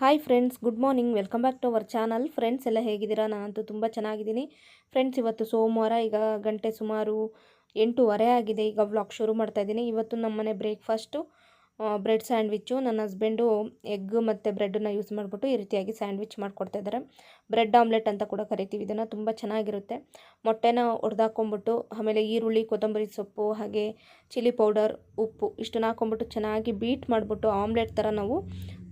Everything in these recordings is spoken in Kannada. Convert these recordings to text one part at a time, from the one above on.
Hi friends, good morning. Welcome back to our channel. Friends, ಎಲ್ಲ ಹೇಗಿದ್ದೀರಾ? ನಾನಂತೂ ತುಂಬ ಚೆನ್ನಾಗಿದ್ದೀನಿ. ಫ್ರೆಂಡ್ಸ್, ಇವತ್ತು ಸೋಮವಾರ, ಈಗ ಗಂಟೆ ಸುಮಾರು ಎಂಟೂವರೆ ಆಗಿದೆ. ಈಗ ವ್ಲಾಗ್ ಶುರು ಮಾಡ್ತಾ ಇದ್ದೀನಿ. ಇವತ್ತು ನಮ್ಮನೆ ಬ್ರೇಕ್ಫಾಸ್ಟು ಬ್ರೆಡ್ ಸ್ಯಾಂಡ್ವಿಚ್ಚು. ನನ್ನ ಹಸ್ಬೆಂಡು ಎಗ್ ಮತ್ತು ಬ್ರೆಡ್ಡನ್ನು ಯೂಸ್ ಮಾಡಿಬಿಟ್ಟು ಈ ರೀತಿಯಾಗಿ ಸ್ಯಾಂಡ್ವಿಚ್ ಮಾಡಿಕೊಡ್ತಾ ಇದ್ದಾರೆ ಬ್ರೆಡ್ ಆಮ್ಲೆಟ್ ಅಂತ ಕೂಡ ಕರಿತೀವಿ. ಇದನ್ನು ತುಂಬ ಚೆನ್ನಾಗಿರುತ್ತೆ. ಮೊಟ್ಟೆನ ಹೊಡೆದಾಕೊಂಬಿಟ್ಟು ಆಮೇಲೆ ಈರುಳ್ಳಿ, ಕೊತ್ತಂಬರಿ ಸೊಪ್ಪು, ಹಾಗೆ ಚಿಲ್ಲಿ ಪೌಡರ್, ಉಪ್ಪು ಇಷ್ಟನ್ನು ಹಾಕೊಂಬಿಟ್ಟು ಚೆನ್ನಾಗಿ ಬೀಟ್ ಮಾಡಿಬಿಟ್ಟು ಆಮ್ಲೆಟ್ ಥರ ನಾವು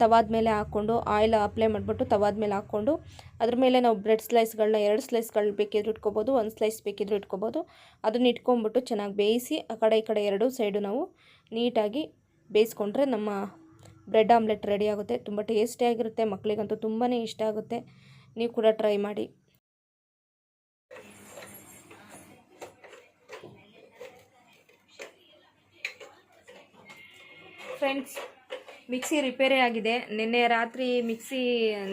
ತವಾದ ಮೇಲೆ ಹಾಕ್ಕೊಂಡು, ಆಯಿಲ್ ಅಪ್ಲೈ ಮಾಡಿಬಿಟ್ಟು ತವಾದ ಮೇಲೆ ಹಾಕ್ಕೊಂಡು, ಅದ್ರ ಮೇಲೆ ನಾವು ಬ್ರೆಡ್ ಸ್ಲೈಸ್ಗಳನ್ನ ಎರಡು ಸ್ಲೈಸ್ಗಳು ಬೇಕಿದ್ರು ಇಟ್ಕೊಬೋದು, ಒಂದು ಸ್ಲೈಸ್ ಬೇಕಿದ್ರು ಇಟ್ಕೋಬೋದು. ಅದನ್ನ ಇಟ್ಕೊಂಬಿಟ್ಟು ಚೆನ್ನಾಗಿ ಬೇಯಿಸಿ, ಆ ಕಡೆ ಈ ಕಡೆ ಎರಡೂ ಸೈಡು ನಾವು ನೀಟಾಗಿ ಬೇಯಿಸ್ಕೊಂಡ್ರೆ ನಮ್ಮ ಬ್ರೆಡ್ ಆಮ್ಲೆಟ್ ರೆಡಿ ಆಗುತ್ತೆ. ತುಂಬ ಟೇಸ್ಟಿಯಾಗಿರುತ್ತೆ ಮಕ್ಕಳಿಗಂತೂ ತುಂಬಾ ಇಷ್ಟ ಆಗುತ್ತೆ. ನೀವು ಕೂಡ ಟ್ರೈ ಮಾಡಿ. ಫ್ರೆಂಡ್ಸ್, ಮಿಕ್ಸಿ ರಿಪೇರಿ ಆಗಿದೆ. ನಿನ್ನೆ ರಾತ್ರಿ ಮಿಕ್ಸಿ,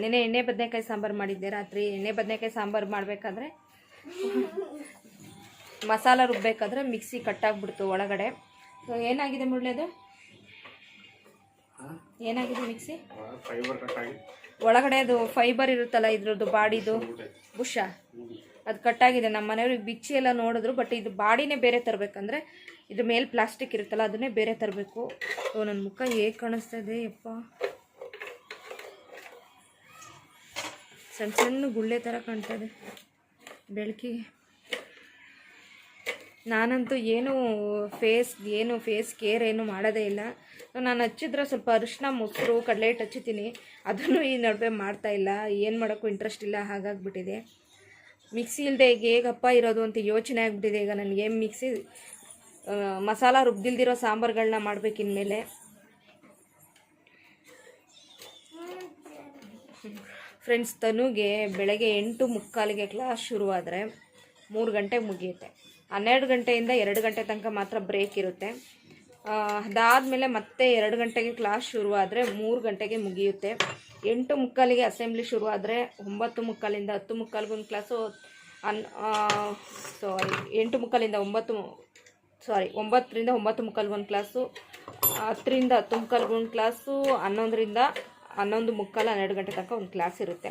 ನಿನ್ನೆ ಎಣ್ಣೆ ಬದನೆಕಾಯಿ ಸಾಂಬಾರು ಮಾಡಿದ್ದೆ ರಾತ್ರಿ. ಎಣ್ಣೆ ಬದನೆಕಾಯಿ ಸಾಂಬಾರು ಮಾಡಬೇಕಾದ್ರೆ ಮಸಾಲ ರುಬ್ಬೇಕಾದ್ರೆ ಮಿಕ್ಸಿ ಕಟ್ಟಾಗ್ಬಿಡ್ತು ಒಳಗಡೆ. ಸೊ ಏನಾಗಿದೆ ಮುಳ್ಳೆದು ಏನಾಗಿದೆ ಮಿಕ್ಸಿ? ಒಳಗಡೆ ಅದು ಫೈಬರ್ ಇರುತ್ತಲ್ಲ ಇದ್ರದ್ದು ಬಾಡಿದು ಬುಷ? ಅದು ಕಟ್ಟಾಗಿದೆ ನಮ್ಮ ಮನೆಯವ್ರಿಗೆ ಬಿಚ್ಚಿ ಎಲ್ಲ ನೋಡಿದ್ರು ಬಟ್ ಇದು ಬಾಡಿನೇ ಬೇರೆ ತರಬೇಕಂದ್ರೆ ಇದ್ರ ಮೇಲೆ ಪ್ಲಾಸ್ಟಿಕ್ ಇರುತ್ತಲ್ಲ ಅದನ್ನೇ ಬೇರೆ ತರಬೇಕು. ನನ್ನ ಮುಖ ಹೇಗೆ ಕಾಣಿಸ್ತಾ ಇದೆ ಯಪ್ಪ. ಸಣ್ಣ ಸಣ್ಣ ಗುಳ್ಳೆ ಥರ ಕಾಣ್ತಾ ಇದೆ. ಬೆಳಕಿಗೆ. ನಾನಂತೂ ಏನು ಫೇಸ್ ಏನು ಫೇಸ್ ಕೇರ್ ಏನು ಮಾಡೋದೇ ಇಲ್ಲ. ನಾನು ಹಚ್ಚಿದ್ರೆ ಸ್ವಲ್ಪ ಅರಿಶಿನ ಮೊಸರು ಕಡಲೆ ಹಿಟ್ಟು ಹಚ್ಚುತ್ತೀನಿ ಅದನ್ನು ಈ ನಡುವೆ ಮಾಡ್ತಾ ಇಲ್ಲ. ಏನು ಮಾಡೋಕ್ಕೂ ಇಂಟ್ರೆಸ್ಟ್ ಇಲ್ಲ. ಹಾಗಾಗ್ಬಿಟ್ಟಿದೆ. ಮಿಕ್ಸಿ ಇಲ್ಲದೆ ಈಗ ಹೇಗಪ್ಪ ಇರೋದು ಅಂತ ಯೋಚನೆ ಆಗಿಬಿಟ್ಟಿದೆ ಈಗ ನನಗೆ. ಮಿಕ್ಸಿ ಮಸಾಲ ರುಬ್ದಿಲ್ದಿರೋ ಸಾಂಬಾರುಗಳನ್ನ ಮಾಡಬೇಕಿನ್ಮೇಲೆ ಫ್ರೆಂಡ್ಸ್ ತನುಗೆ ಬೆಳಗ್ಗೆ ಎಂಟು ಮುಕ್ಕಾಲಿಗೆ ಕ್ಲಾಸ್ ಶುರುವಾದರೆ ಮೂರು ಗಂಟೆಗೆ ಮುಗಿಯುತ್ತೆ. ಹನ್ನೆರಡು ಗಂಟೆಯಿಂದ ಎರಡು ಗಂಟೆ ತನಕ ಮಾತ್ರ ಬ್ರೇಕ್ ಇರುತ್ತೆ. ಅದಾದಮೇಲೆ ಮತ್ತೆ ಎರಡು ಗಂಟೆಗೆ ಕ್ಲಾಸ್ ಶುರುವಾದರೆ ಮೂರು ಗಂಟೆಗೆ ಮುಗಿಯುತ್ತೆ. ಎಂಟು ಮುಕ್ಕಾಲಿಗೆ ಅಸೆಂಬ್ಲಿ ಶುರುವಾದರೆ ಒಂಬತ್ತು ಮುಕ್ಕಾಲಿಂದ ಹತ್ತು ಮುಕ್ಕಾಲಿಗೊಂದು ಕ್ಲಾಸು ಅನ್ ಸಾರಿ ಎಂಟು ಮುಕ್ಕಾಲಿಂದ ಒಂಬತ್ತು ಸಾರಿ ಒಂಬತ್ತರಿಂದ ಒಂಬತ್ತು ಮುಕ್ಕಾಲ್ಗೊಂದು ಕ್ಲಾಸು ಹತ್ತರಿಂದ ಹತ್ತು ಮುಕ್ಕಾಲ್ಗೊಂದು ಕ್ಲಾಸು ಹನ್ನೊಂದರಿಂದ ಹನ್ನೊಂದು ಮುಕ್ಕಾಲು ಹನ್ನೆರಡು ಗಂಟೆ ತನಕ ಒಂದು ಕ್ಲಾಸ್ ಇರುತ್ತೆ.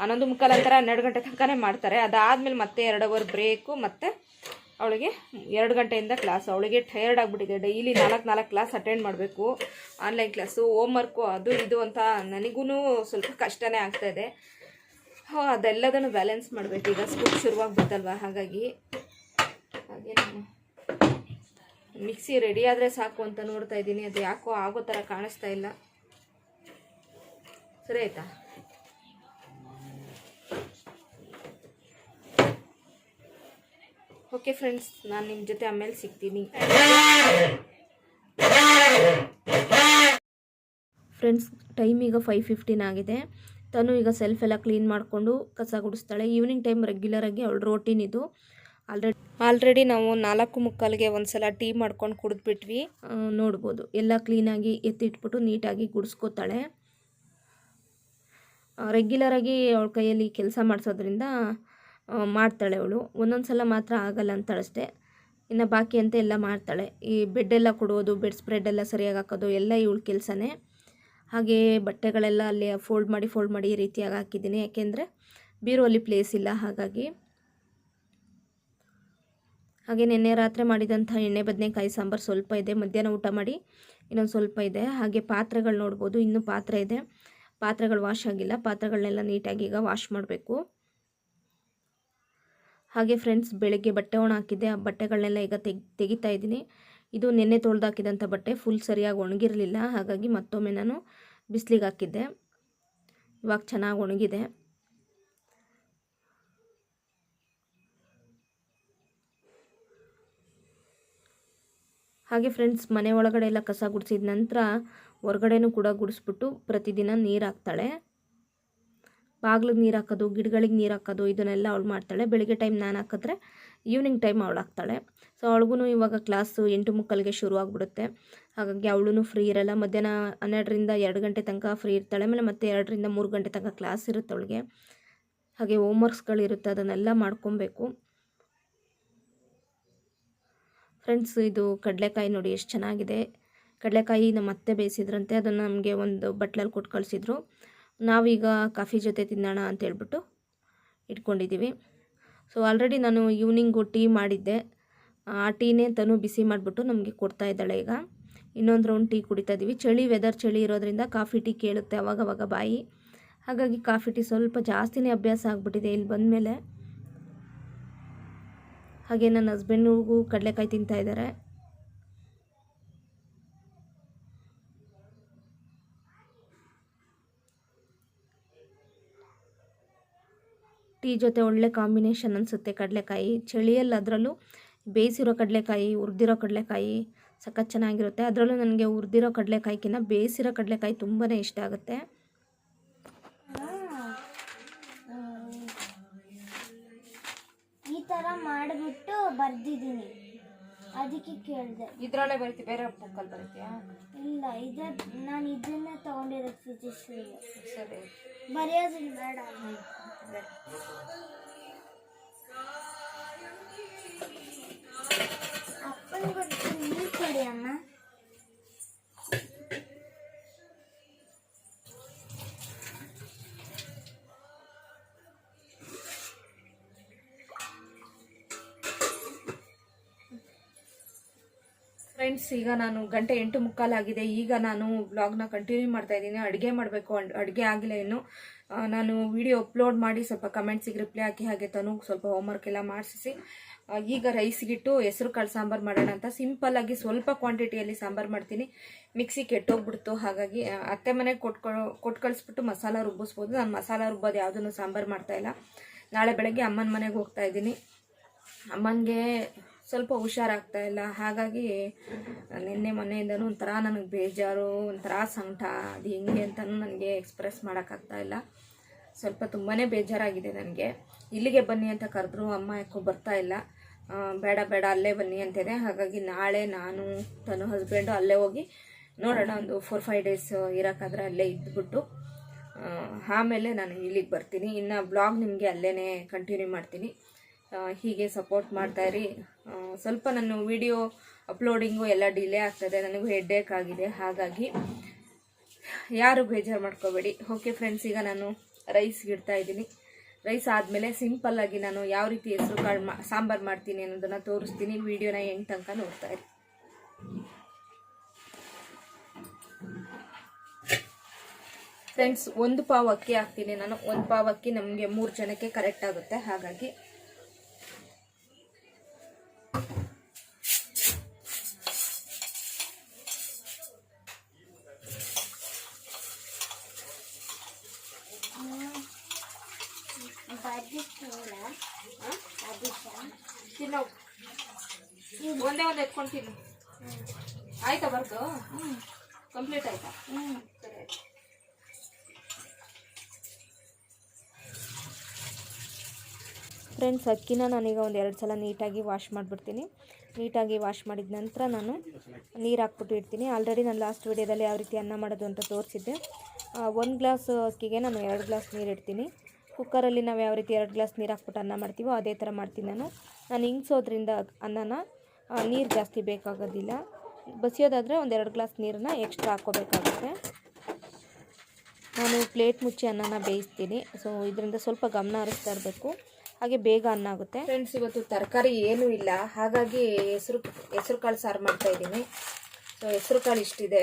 ಹನ್ನೊಂದು ಮುಕ್ಕಾಲು ಅಂತಾರೆ, ಹನ್ನೆರಡು ಗಂಟೆ ತನಕನೇ ಮಾಡ್ತಾರೆ. ಅದಾದಮೇಲೆ ಮತ್ತೆ ಎರಡು ಅವರ್ ಬ್ರೇಕು ಮತ್ತು ಅವಳಿಗೆ ಎರಡು ಗಂಟೆಯಿಂದ ಕ್ಲಾಸ್ ಅವಳಿಗೆ ಟಯರ್ಡ್ ಆಗಿಬಿಟ್ಟಿದೆ. ಡೈಲಿ ನಾಲ್ಕು ನಾಲ್ಕು ಕ್ಲಾಸ್ ಅಟೆಂಡ್ ಮಾಡಬೇಕು. ಆನ್ಲೈನ್ ಕ್ಲಾಸು ಹೋಮ್ವರ್ಕು ಅದು ಇದು ಅಂತ ನನಗೂ ಸ್ವಲ್ಪ ಕಷ್ಟನೇ ಆಗ್ತಾಯಿದೆ ಹೋ, ಅದೆಲ್ಲದನ್ನು ಬ್ಯಾಲೆನ್ಸ್ ಮಾಡಬೇಕು. ಈಗ ಸ್ಕೂಲ್ ಶುರುವಾಗ್ಬಿಡ್ತಲ್ವ ಹಾಗಾಗಿ ಹಾಗೆ ಮಿಕ್ಸಿ ರೆಡಿ ಆದರೆ ಸಾಕು ಅಂತ ನೋಡ್ತಾ ಇದ್ದೀನಿ. ಅದು ಯಾಕೋ ಆಗೋ ಥರ ಕಾಣಿಸ್ತಾ ಇಲ್ಲ. ಸರಿ ಆಯ್ತಾ? ಓಕೆ ಫ್ರೆಂಡ್ಸ್ ನಾನು ನಿಮ್ಮ ಜೊತೆ ಆಮೇಲೆ ಸಿಗ್ತೀನಿ. ಫ್ರೆಂಡ್ಸ್ ಟೈಮ್ ಈಗ ಫೈವ್ ಫಿಫ್ಟೀನ್ ಆಗಿದೆ. ತಾನು ಈಗ ಸೆಲ್ಫ್ ಎಲ್ಲ ಕ್ಲೀನ್ ಮಾಡಿಕೊಂಡು ಕಸ ಗುಡಿಸ್ತಾಳೆ. ಈವ್ನಿಂಗ್ ಟೈಮ್ ರೆಗ್ಯುಲರಾಗಿ ಅವಳು ರೋಟೀನ್ ಇದು. ಆಲ್ರೆಡಿ ಆಲ್ರೆಡಿ ನಾವು ನಾಲ್ಕು ಮುಕ್ಕಾಲಿಗೆ ಒಂದು ಸಲ ಟೀ ಮಾಡ್ಕೊಂಡು ಕುಡಿದ್ಬಿಟ್ವಿ. ನೋಡ್ಬೋದು. ಎಲ್ಲ ಕ್ಲೀನಾಗಿ ಎತ್ತಿಟ್ಬಿಟ್ಟು ನೀಟಾಗಿ ಗುಡಿಸ್ಕೋತಾಳೆ. ರೆಗ್ಯುಲರಾಗಿ ಅವಳ ಕೈಯಲ್ಲಿ ಕೆಲಸ ಮಾಡಿಸೋದ್ರಿಂದ ಮಾಡ್ತಾಳೆ ಅವಳು. ಒಂದೊಂದು ಸಲ ಮಾತ್ರ ಆಗಲ್ಲ ಅಂತಾಳಷ್ಟೇ. ಇನ್ನು ಬಾಕಿ ಅಂತ ಎಲ್ಲ ಮಾಡ್ತಾಳೆ. ಈ ಬೆಡ್ಡೆಲ್ಲ ಕೊಡೋದು ಬೆಡ್ ಸ್ಪ್ರೆಡ್ ಎಲ್ಲ ಸರಿಯಾಗಿ ಹಾಕೋದು, ಎಲ್ಲ ಇವಳು ಕೆಲಸನೇ. ಹಾಗೆ ಬಟ್ಟೆಗಳೆಲ್ಲ ಅಲ್ಲಿ ಫೋಲ್ಡ್ ಮಾಡಿ ಫೋಲ್ಡ್ ಮಾಡಿ ಈ ರೀತಿಯಾಗಿ ಹಾಕಿದ್ದೀನಿ. ಯಾಕೆಂದರೆ ಬೀರುವಲ್ಲಿ ಪ್ಲೇಸ್ ಇಲ್ಲ, ಹಾಗಾಗಿ. ಹಾಗೆ ನಿನ್ನೆ ರಾತ್ರಿ ಮಾಡಿದಂಥ ಎಣ್ಣೆ, ಬದನೆಕಾಯಿ, ಸಾಂಬಾರು ಸ್ವಲ್ಪ ಇದೆ. ಮಧ್ಯಾಹ್ನ ಊಟ ಮಾಡಿ ಇನ್ನೊಂದು ಸ್ವಲ್ಪ ಇದೆ. ಹಾಗೆ ಪಾತ್ರೆಗಳು ನೋಡ್ಬೋದು, ಇನ್ನೂ ಪಾತ್ರೆ ಇದೆ. ಪಾತ್ರೆಗಳು ವಾಶ್ ಆಗಿಲ್ಲ. ಪಾತ್ರೆಗಳನ್ನೆಲ್ಲ ನೀಟಾಗಿ ಈಗ ವಾಶ್ ಮಾಡಬೇಕು. ಹಾಗೆ ಫ್ರೆಂಡ್ಸ್ ಬೆಳಗ್ಗೆ ಬಟ್ಟೆ ಒಣ ಹಾಕಿದ್ದೆ. ಆ ಬಟ್ಟೆಗಳನ್ನೆಲ್ಲ ಈಗ ತೆಗ್, ತೆಗಿತಾ ಇದ್ದೀನಿ. ಇದು ನೆನ್ನೆ ತೊಳೆದಾಕಿದಂಥ ಬಟ್ಟೆ ಫುಲ್ ಸರಿಯಾಗಿ ಒಣಗಿರಲಿಲ್ಲ. ಹಾಗಾಗಿ ಮತ್ತೊಮ್ಮೆ ನಾನು ಬಿಸಿಲಿಗೆ ಹಾಕಿದ್ದೆ. ಇವಾಗ ಚೆನ್ನಾಗಿ ಒಣಗಿದೆ. ಹಾಗೆ ಫ್ರೆಂಡ್ಸ್ ಮನೆ ಒಳಗಡೆ ಎಲ್ಲ ಕಸ ಗುಡಿಸಿದ ನಂತರ ಹೊರಗಡೆನೂ ಕೂಡ ಗುಡಿಸ್ಬಿಟ್ಟು ಪ್ರತಿದಿನ ನೀರು ಹಾಕ್ತಾಳೆ. ಬಾಗ್ಲಿಗೆ ನೀರು ಹಾಕೋದು, ಗಿಡಗಳಿಗೆ ನೀರು ಹಾಕೋದು, ಇದನ್ನೆಲ್ಲ ಅವಳು ಮಾಡ್ತಾಳೆ. ಬೆಳಿಗ್ಗೆ ಟೈಮ್ ನಾನು ಹಾಕಿದ್ರೆ ಈವ್ನಿಂಗ್ ಟೈಮ್ ಅವಳು ಹಾಕ್ತಾಳೆ. ಸೊ ಅವಳಿಗೂ ಇವಾಗ ಕ್ಲಾಸು ಎಂಟು ಮುಕ್ಕಲಿಗೆ ಶುರು ಆಗಿಬಿಡುತ್ತೆ. ಹಾಗಾಗಿ ಅವಳು ಫ್ರೀ ಇರಲ್ಲ. ಮಧ್ಯಾಹ್ನ ಹನ್ನೆರಡರಿಂದ ಎರಡು ಗಂಟೆ ತನಕ ಫ್ರೀ ಇರ್ತಾಳೆ. ಆಮೇಲೆ ಮತ್ತೆ ಎರಡರಿಂದ ಮೂರು ಗಂಟೆ ತನಕ ಕ್ಲಾಸ್ ಇರುತ್ತೆ ಅವಳಿಗೆ. ಹಾಗೆ ಹೋಮ್ವರ್ಕ್ಸ್ಗಳಿರುತ್ತೆ ಅದನ್ನೆಲ್ಲ ಮಾಡ್ಕೊಬೇಕು. ಫ್ರೆಂಡ್ಸ್ ಇದು ಕಡಲೆಕಾಯಿ ನೋಡಿ ಎಷ್ಟು ಚೆನ್ನಾಗಿದೆ. ಕಡಲೆಕಾಯಿ ನಮ್ಮ ಅತ್ತೆ ಬೇಯಿಸಿದ್ರಂತೆ. ಅದನ್ನು ನಮಗೆ ಒಂದು ಬಟ್ಲಲ್ಲಿ ಕೊಟ್ಟು ಕಳಿಸಿದ್ರು. ನಾವೀಗ ಕಾಫಿ ಜೊತೆ ತಿನ್ನೋಣ ಅಂತ ಹೇಳ್ಬಿಟ್ಟು ಇಟ್ಕೊಂಡಿದ್ದೀವಿ. ಸೊ ಆಲ್ರೆಡಿ ನಾನು ಈವ್ನಿಂಗು ಟೀ ಮಾಡಿದ್ದೆ. ಆ ಟೀನೇ ತನು ಬಿಸಿ ಮಾಡಿಬಿಟ್ಟು ನಮಗೆ ಕೊಡ್ತಾ ಇದ್ದಾಳೆ ಈಗ. ಇನ್ನೊಂದು ರೌಂಡ್ ಟೀ ಕುಡಿತಾ ಇದ್ದೀವಿ ಚಳಿ ವೆದರ್ ಚಳಿ ಇರೋದ್ರಿಂದ ಕಾಫಿ ಟೀ ಕೇಳುತ್ತೆ ಅವಾಗವಾಗ ಬಾಯಿ. ಹಾಗಾಗಿ ಕಾಫಿ ಟೀ ಸ್ವಲ್ಪ ಜಾಸ್ತಿನೇ ಅಭ್ಯಾಸ ಆಗಿಬಿಟ್ಟಿದೆ ಇಲ್ಲಿ ಬಂದಮೇಲೆ. ಹಾಗೆ ನನ್ನ ಹಸ್ಬೆಂಡಿಗೂ ಕಡಲೆಕಾಯಿ ತಿಂತಾ ಟೀ ಜೊತೆ ಒಳ್ಳೆ ಕಾಂಬಿನೇಷನ್ ಅನಿಸುತ್ತೆ ಕಡಲೆಕಾಯಿ. ಚಳಿಯಲ್ಲಿ ಅದರಲ್ಲೂ ಬೇಯಿಸಿರೋ ಕಡಲೆಕಾಯಿ ಉರ್ದಿರೋ ಕಡಲೆಕಾಯಿ ಸಖತ್ ಚೆನ್ನಾಗಿರುತ್ತೆ. ಅದರಲ್ಲೂ ನನಗೆ ಹುರಿದಿರೋ ಕಡಲೆಕಾಯಿಗಿಂತ ಬೇಯಿಸಿರೋ ಕಡಲೆಕಾಯಿ ತುಂಬಾ ಇಷ್ಟ ಆಗುತ್ತೆ. ಈ ಥರ ಮಾಡಿಬಿಟ್ಟು ಬರ್ದಿದ್ದೀನಿ. ಅದಕ್ಕೆ ಕೇಳಿದೆ. ಇದರಲ್ಲೇ ಬರೀತಿ ಬೇರೆ ಬುಕ್ಕಲ್ಲಿ ಬರೀತೀಯಾ ಇಲ್ಲ ಇದ ನಾನು ಇದನ್ನೇ ತೊಗೊಂಡಿರೋದು ಫಿಸಿಕ್ಸ್ಗೆ ಸರಿ. ಬರೆಯೋದಿಲ್ಲ ಬೇಡ. ಫ್ರೆಂಡ್ಸ್ ಈಗ ನಾನು ಗಂಟೆ ಎಂಟು ಮುಕ್ಕಾಲಾಗಿದೆ. ಈಗ ನಾನು ಬ್ಲಾಗ್ನ ಕಂಟಿನ್ಯೂ ಮಾಡ್ತಾ ಇದ್ದೀನಿ. ಅಡುಗೆ ಮಾಡಬೇಕು. ಅಡುಗೆ ಆಗಿಲ್ಲ ಇನ್ನು. ನಾನು ವಿಡಿಯೋ ಅಪ್ಲೋಡ್ ಮಾಡಿ ಸ್ವಲ್ಪ ಕಮೆಂಟ್ಸಿಗೆ ರಿಪ್ಲೈ ಹಾಕಿ ಹಾಗೆ ತನು ಸ್ವಲ್ಪ ಹೋಮ್ವರ್ಕ್ ಎಲ್ಲ ಮಾಡಿಸಿ ಈಗ ರೈಸ್ಗಿಟ್ಟು ಹೆಸರು ಕಾಳು ಸಾಂಬಾರು ಮಾಡೋಣ ಅಂತ ಸಿಂಪಲ್ ಆಗಿ ಸ್ವಲ್ಪ ಕ್ವಾಂಟಿಟಿಯಲ್ಲಿ ಸಾಂಬಾರು ಮಾಡ್ತೀನಿ. ಮಿಕ್ಸಿ ಕೆಟ್ಟೋಗ್ಬಿಡ್ತು, ಹಾಗಾಗಿ ಅತ್ತೆ ಮನೆಗೆ ಕೊಟ್ಕೊ ಕೊಟ್ಟು ಕಳಿಸ್ಬಿಟ್ಟು ಮಸಾಲ ರುಬ್ಬಿಸ್ಬೋದು. ನಾನು ಮಸಾಲ ರುಬ್ಬೋದು, ಯಾವುದನ್ನು ಸಾಂಬಾರು ಮಾಡ್ತಾ ಇಲ್ಲ. ನಾಳೆ ಬೆಳಗ್ಗೆ ಅಮ್ಮನ ಮನೆಗೆ ಹೋಗ್ತಾ ಇದ್ದೀನಿ. ಅಮ್ಮನಿಗೆ ಸ್ವಲ್ಪ ಹುಷಾರಾಗ್ತಾ ಇಲ್ಲ. ಹಾಗಾಗಿ, ನಿನ್ನೆ ಮೊನ್ನೆಯಿಂದನೂ ಒಂಥರ ನನಗೆ ಬೇಜಾರು, ಒಂಥರ ಸಂಕಟ ಅದು ಹೆಂಗೆ ಅಂತಲೂ ನನಗೆ ಎಕ್ಸ್ಪ್ರೆಸ್ ಮಾಡೋಕ್ಕಾಗ್ತಾ ಇಲ್ಲ. ಸ್ವಲ್ಪ ತುಂಬಾ ಬೇಜಾರಾಗಿದೆ ನನಗೆ. ಇಲ್ಲಿಗೆ ಬನ್ನಿ ಅಂತ ಕರೆದ್ರು, ಅಮ್ಮ ಯಾಕೋ ಬರ್ತಾ ಇಲ್ಲ. ಬೇಡ ಬೇಡ, ಅಲ್ಲೇ ಬನ್ನಿ ಅಂತಿದೆ. ಹಾಗಾಗಿ ನಾಳೆ ನಾನು, ತನ್ನ ಹಸ್ಬೆಂಡು ಅಲ್ಲೇ ಹೋಗಿ ನೋಡೋಣ, ಒಂದು ಫೋರ್ ಫೈವ್ ಡೇಸ್ ಇರೋಕ್ಕಾದ್ರೆ ಅಲ್ಲೇ ಇದ್ಬಿಟ್ಟು. ಆಮೇಲೆ ನಾನು ಇಲ್ಲಿಗೆ ಬರ್ತೀನಿ. ಇನ್ನು ಬ್ಲಾಗ್ ನಿಮಗೆ ಅಲ್ಲೇ ಕಂಟಿನ್ಯೂ ಮಾಡ್ತೀನಿ. ಹೀಗೆ ಸಪೋರ್ಟ್ ಮಾಡ್ತಾಯಿರಿ ಸ್ವಲ್ಪ ನಾನು ವಿಡಿಯೋ ಅಪ್ಲೋಡಿಂಗು ಎಲ್ಲ ಡಿಲೇ ಆಗ್ತದೆ, ನನಗೂ ಹೆಡ್ಡೇಕ್ ಆಗಿದೆ, ಹಾಗಾಗಿ ಯಾರು ಬೇಜಾರು ಮಾಡ್ಕೋಬೇಡಿ. ಓಕೆ ಫ್ರೆಂಡ್ಸ್, ಈಗ ನಾನು ರೈಸ್ ಇಡ್ತಾ ಇದ್ದೀನಿ. ರೈಸ್ ಆದಮೇಲೆ ಸಿಂಪಲ್ಲಾಗಿ ನಾನು ಯಾವ ರೀತಿ ಹೆಸರು ಕಾಳು ಮಾ, ಸಾಂಬಾರು ಮಾಡ್ತೀನಿ ಅನ್ನೋದನ್ನು ತೋರಿಸ್ತೀನಿ. ವಿಡಿಯೋನ ಎಂಟು ತನಕ ನೋಡ್ತಾ ಇರಿ. ಫ್ರೆಂಡ್ಸ್, ಒಂದು ಪಾವ್ ಅಕ್ಕಿ ಹಾಕ್ತೀನಿ ನಾನು. ಒಂದು ಪಾವ್ ಅಕ್ಕಿ ನಮಗೆ ಮೂರು ಜನಕ್ಕೆ ಕರೆಕ್ಟ್ ಆಗುತ್ತೆ. ಹಾಗಾಗಿ ಆಯ್ತಾ ಕಂಪ್ಲೀಟ್ ಆಯ್ತು? ಫ್ರೆಂಡ್ಸ್ ಅಕ್ಕಿನ ನಾನೀಗ ಒಂದು ಎರಡು ಸಲ ನೀಟಾಗಿ ವಾಶ್ ಮಾಡಿಬಿಡ್ತೀನಿ. ನೀಟಾಗಿ ವಾಶ್ ಮಾಡಿದ ನಂತರ ನಾನು ನೀರು ಹಾಕ್ಬಿಟ್ಟು ಇಡ್ತೀನಿ. ಆಲ್ರೆಡಿ ನಾನು ಲಾಸ್ಟ್ ವೀಡಿಯೋದಲ್ಲಿ ಯಾವ ರೀತಿ ಅನ್ನ ಮಾಡೋದು ಅಂತ ತೋರಿಸಿದ್ದೆ. ಒಂದು ಗ್ಲಾಸ್ ಅಕ್ಕಿಗೆ ನಾನು ಎರಡು ಗ್ಲಾಸ್ ನೀರು ಇಡ್ತೀನಿ. ಕುಕ್ಕರಲ್ಲಿ ನಾವು ಯಾವ ರೀತಿ ಎರಡು ಗ್ಲಾಸ್ ನೀರು ಹಾಕ್ಬಿಟ್ಟು ಅನ್ನ ಮಾಡ್ತೀವೋ ಅದೇ ಥರ ಮಾಡ್ತೀನಿ ನಾನು. ನಾನು ಹಿಂಗ್ಸೋದ್ರಿಂದ ಅನ್ನನ ನೀರು ಜಾಸ್ತಿ ಬೇಕಾಗೋದಿಲ್ಲ. ಬಸಿಯೋದಾದರೆ ಒಂದೆರಡು ಗ್ಲಾಸ್ ನೀರನ್ನ ಎಕ್ಸ್ಟ್ರಾ ಹಾಕೋಬೇಕಾಗುತ್ತೆ ನಾನು ಪ್ಲೇಟ್ ಮುಚ್ಚಿ ಅನ್ನನ ಬೇಯಿಸ್ತೀನಿ. ಸೊ ಇದರಿಂದ ಸ್ವಲ್ಪ ಗಮನ ಹರಿಸ್ತಾ ಇರಬೇಕು. ಹಾಗೆ ಬೇಗ ಅನ್ನ ಆಗುತ್ತೆ. ಫ್ರೆಂಡ್ಸ್ ಇವತ್ತು ತರಕಾರಿ ಏನೂ ಇಲ್ಲ. ಹಾಗಾಗಿ ಹೆಸರು ಹೆಸರು ಕಾಳು ಸಾರು ಮಾಡ್ತಾ ಇದ್ದೀನಿ. ಸೊ ಹೆಸರು ಕಾಳು ಇಷ್ಟಿದೆ.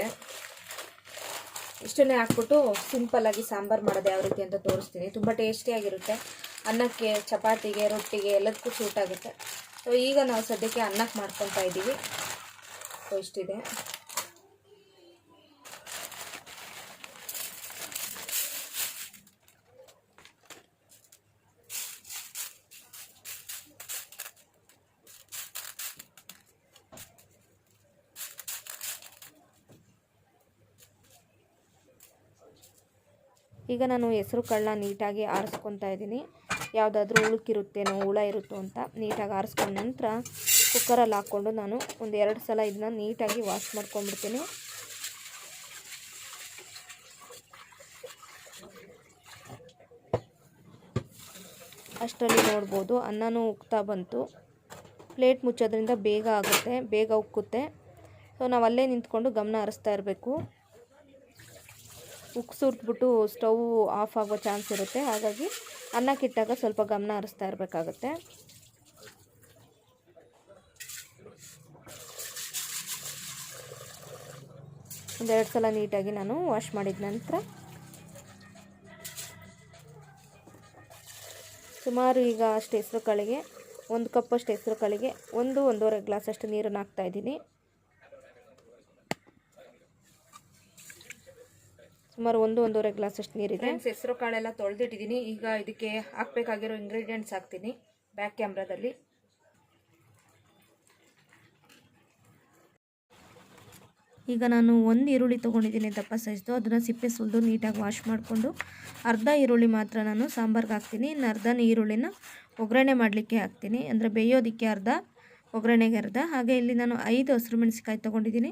ಇಷ್ಟನ್ನೇ ಹಾಕ್ಬಿಟ್ಟು ಸಿಂಪಲ್ಲಾಗಿ ಸಾಂಬಾರು ಮಾಡೋದು ಯಾವ ರೀತಿ ಅಂತ ತೋರಿಸ್ತೀನಿ. ತುಂಬ ಟೇಸ್ಟಿಯಾಗಿರುತ್ತೆ ಅನ್ನಕ್ಕೆ, ಚಪಾತಿಗೆ, ರೊಟ್ಟಿಗೆ ಎಲ್ಲದಕ್ಕೂ ಸೂಟ್ ಆಗುತ್ತೆ. ಸೊ ಈಗ ನಾವು ಸದ್ಯಕ್ಕೆ ಅನ್ನಕ್ಕೆ ಮಾಡ್ಕೊತಾ ಇದ್ದೀವಿ. ಸೊ ಇಷ್ಟಿದೆ. ಈಗ ನಾನು ಹೆಸರು ಕಾಳನ್ನ ನೀಟಾಗಿ ಆರಿಸ್ಕೊತಾ ಇದ್ದೀನಿ. ಯಾವುದಾದ್ರೂ ಉಳುಕಿರುತ್ತೇನೋ, ಹುಳ ಇರುತ್ತೋ ಅಂತ ನೀಟಾಗಿ ಆರಿಸ್ಕೊಂಡ ನಂತರ ಕುಕ್ಕರಲ್ಲಿ ಹಾಕ್ಕೊಂಡು ನಾನು ಒಂದು ಎರಡು ಸಲ ಇದನ್ನ ನೀಟಾಗಿ ವಾಶ್ ಮಾಡ್ಕೊಂಡ್ಬಿಡ್ತೀನಿ. ಅಷ್ಟರಲ್ಲಿ ನೋಡ್ಬೋದು, ಅನ್ನನೂ ಉಕ್ತಾ ಬಂತು. ಪ್ಲೇಟ್ ಮುಚ್ಚೋದ್ರಿಂದ ಬೇಗ ಆಗುತ್ತೆ, ಬೇಗ ಉಕ್ಕುತ್ತೆ. ಸೊ, ನಾವು ಅಲ್ಲೇ ನಿಂತ್ಕೊಂಡು ಗಮನ ಹರಿಸ್ತಾ ಇರಬೇಕು. ಉಕ್ಕು ಸುರಿದ್ಬಿಟ್ಟು ಸ್ಟವ್ ಆಫ್ ಆಗೋ ಚಾನ್ಸ್ ಇರುತ್ತೆ. ಹಾಗಾಗಿ ಅನ್ನಕ್ಕಿಟ್ಟಾಗ ಸ್ವಲ್ಪ ಗಮನ ಹರಿಸ್ತಾ ಇರಬೇಕಾಗುತ್ತೆ. ಒಂದೆರಡು ಸಲ ನೀಟಾಗಿ ನಾನು ವಾಶ್ ಮಾಡಿದ ನಂತರ ಸುಮಾರು ಈಗ ಅಷ್ಟು ಹೆಸ್ರು ಕಾಳಿಗೆ ಒಂದು ಕಪ್ಪಷ್ಟು ಹೆಸರು ಕಾಳಿಗೆ ಒಂದು ಒಂದೂವರೆ ಗ್ಲಾಸ್ ಅಷ್ಟು ನೀರನ್ನು ಹಾಕ್ತಾ ಸುಮಾರು ಒಂದು ಒಂದೂವರೆ ಗ್ಲಾಸ್ ಅಷ್ಟು ನೀರಿದೆ. ಹೆಸರು ಕಾಳೆಲ್ಲ ತೊಳೆದಿಟ್ಟಿದ್ದೀನಿ ಈಗ ಇದಕ್ಕೆ ಹಾಕ್ಬೇಕಾಗಿರೋ ಇಂಗ್ರೀಡಿಯೆಂಟ್ಸ್ ಹಾಕ್ತೀನಿ ಬ್ಯಾಕ್ ಕ್ಯಾಮ್ರಾದಲ್ಲಿ ಈಗ ನಾನು ಒಂದು ಈರುಳ್ಳಿ ತೊಗೊಂಡಿದ್ದೀನಿ ದಪ್ಪ ಸೈಜ್ದು ಅದನ್ನು ಸಿಪ್ಪೆ ಸುಲಿದು ನೀಟಾಗಿ ವಾಶ್ ಮಾಡಿಕೊಂಡು ಅರ್ಧ ಈರುಳ್ಳಿ ಮಾತ್ರ ನಾನು ಸಾಂಬಾರ್ಗೆ ಹಾಕ್ತೀನಿ. ಇನ್ನು ಅರ್ಧ ಈರುಳ್ಳಿನ ಒಗ್ಗರಣೆ ಮಾಡಲಿಕ್ಕೆ ಹಾಕ್ತೀನಿ. ಅಂದರೆ ಬೇಯೋದಕ್ಕೆ ಅರ್ಧ ಒಗ್ಗರಣೆಗೆ ಅರ್ಧ. ಹಾಗೆ ಇಲ್ಲಿ ನಾನು ಐದು ಹಸಿರು ಮೆಣಸಿಕಾಯಿ ತೊಗೊಂಡಿದ್ದೀನಿ.